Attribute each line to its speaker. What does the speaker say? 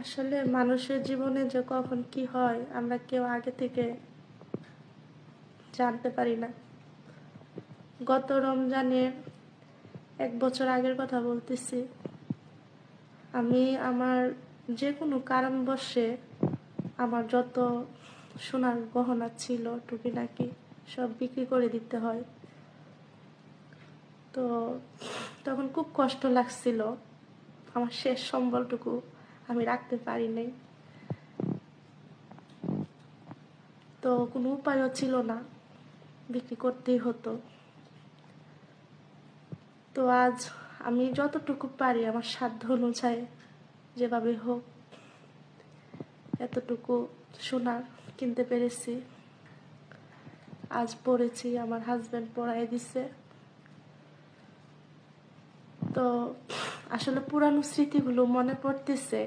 Speaker 1: আসলে মানুষের জীবনে যে কখন কি হয়, আমরা কেউ আগে থেকে জানতে পারি না। গত রমজানে এক বছর আগের কথা বলতেছি, আমি আমার যে কোনো কারণবশে আমার যত সোনার গহনা ছিল, টুকিটাকি সব বিক্রি করে দিতে হয়। তো তখন খুব কষ্ট লাগছিল আমার শেষ সম্বলটুকু। আমি রাখতে পারি নাই। তো কোনো উপায়ও ছিল না, বিক্রি করতেই হতো। তো আজ আমি যতটুকু পারি আমার সাধ্য অনুযায়ী যেভাবে হোক, এতটুকু সোনার কিনতে পেরেছি। আজ পড়েছি, আমার হাজব্যান্ড পড়াই দিছে। তো আসলে পুরানো স্মৃতিগুলো মনে পড়তেছে।